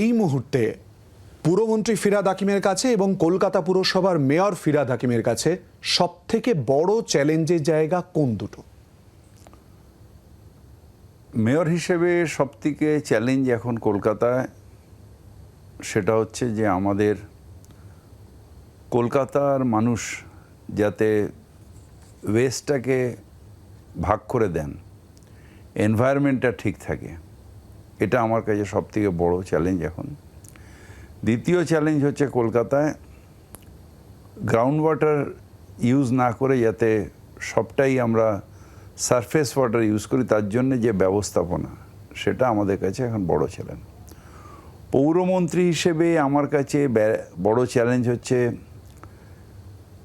এই মুহূর্তে পুরমন্ত্রী ফিরাদ হাকিমের কাছে এবং কলকাতা পুরসভার মেয়র ফিরাদ হাকিমের কাছে সব থেকে বড় চ্যালেঞ্জের জায়গা কোন দুটো? মেয়র হিসেবে সবথেকে চ্যালেঞ্জ এখন কলকাতায় সেটা হচ্ছে যে আমাদের কলকাতার মানুষ যাতে ওয়েস্টটাকে ভাগ করে দেন এনভায়রনমেন্টটা ঠিক থাকে। এটা আমার কাছে সবথেকে বড় চ্যালেঞ্জ এখন। দ্বিতীয় চ্যালেঞ্জ হচ্ছে কলকাতায় গ্রাউন্ড ওয়াটার ইউজ না করে যাতে সবটাই আমরা সারফেস ওয়াটার ইউজ করি, তার জন্য যে ব্যবস্থাপনা, সেটা আমাদের কাছে এখন বড় চ্যালেঞ্জ পৌরমন্ত্রী হিসেবে আমার কাছে বড় চ্যালেঞ্জ হচ্ছে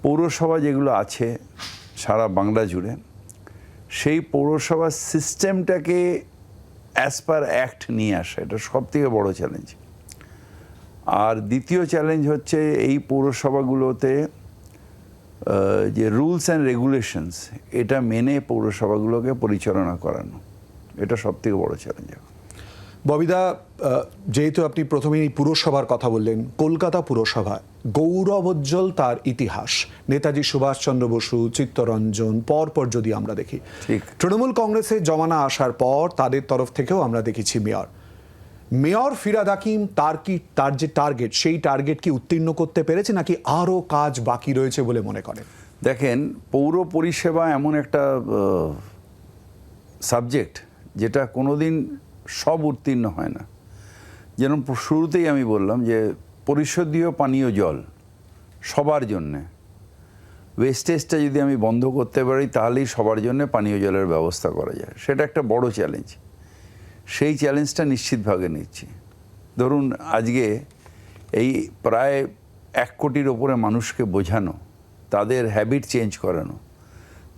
পৌরসভা যেগুলো আছে সারা বাংলা জুড়ে, সেই পৌরসভার সিস্টেমটাকে অ্যাজ পার অ্যাক্ট নিয়ে আসা, এটা সব থেকে বড়ো চ্যালেঞ্জ আর দ্বিতীয় চ্যালেঞ্জ হচ্ছে এই পৌরসভাগুলোতে যে রুলস অ্যান্ড রেগুলেশনস এটা মেনে পৌরসভাগুলোকে পরিচালনা করানো। এটা সব থেকে বড় চ্যালেঞ্জ এখন। ববিদা যেহেতু আপনি প্রথমেই পুরসভার কথা বললেন কলকাতা পুরসভা গৌরবোজ্জ্বল তার ইতিহাস। নেতাজি সুভাষচন্দ্র বসু চিত্তরঞ্জন পরপর যদি আমরা দেখি। তৃণমূল কংগ্রেসের জমানা আসার পর তাদের তরফ থেকেও আমরা দেখেছি মেয়র। মেয়র ফিরাদ হাকিম তার কি তার যে টার্গেট সেই টার্গেট কি উত্তীর্ণ করতে পেরেছে নাকি আরও কাজ বাকি রয়েছে বলে মনে করেন? দেখেন পৌর পরিষেবা এমন একটা সাবজেক্ট যেটা কোনোদিন সব উত্তীর্ণ হয় না। যেরকম শুরুতেই আমি বললাম যে পরিশোধীয় পানীয় জল সবার জন্যে। ওয়েস্টেজটা যদি আমি বন্ধ করতে পারি, তাহলেই সবার জন্য পানীয় জলের ব্যবস্থা করা যায়। সেটা একটা বড় চ্যালেঞ্জ সেই চ্যালেঞ্জটা নিশ্চিতভাবে নিচ্ছি। ধরুন, আজকে এই প্রায় এক কোটির ওপরে মানুষকে বোঝানো, তাদের হ্যাবিট চেঞ্জ করানো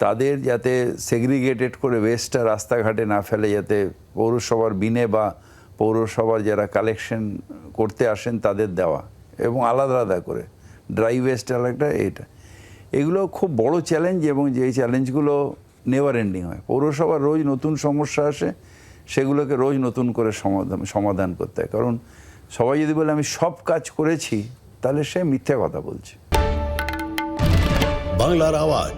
তাদের যাতে সেগ্রিগেটেড করে ওয়েস্টটা রাস্তাঘাটে না ফেলে, যাতে পৌরসভার বিনে বা পৌরসভার যারা কালেকশন করতে আসেন তাদের দেওয়া এবং আলাদা আলাদা করে। ড্রাই ওয়েস্ট আলাদা এটা। এগুলো খুব বড় চ্যালেঞ্জ এবং যে চ্যালেঞ্জগুলো নেভার এন্ডিং হয়। পৌরসভার রোজ নতুন সমস্যা আসে, সেগুলোকে রোজ নতুন করে সমাধান সমাধান করতে হয়। কারণ সবাই যদি বলে, আমি সব কাজ করেছি, তাহলে সে মিথ্যা কথা বলছে। বাংলার আওয়াজ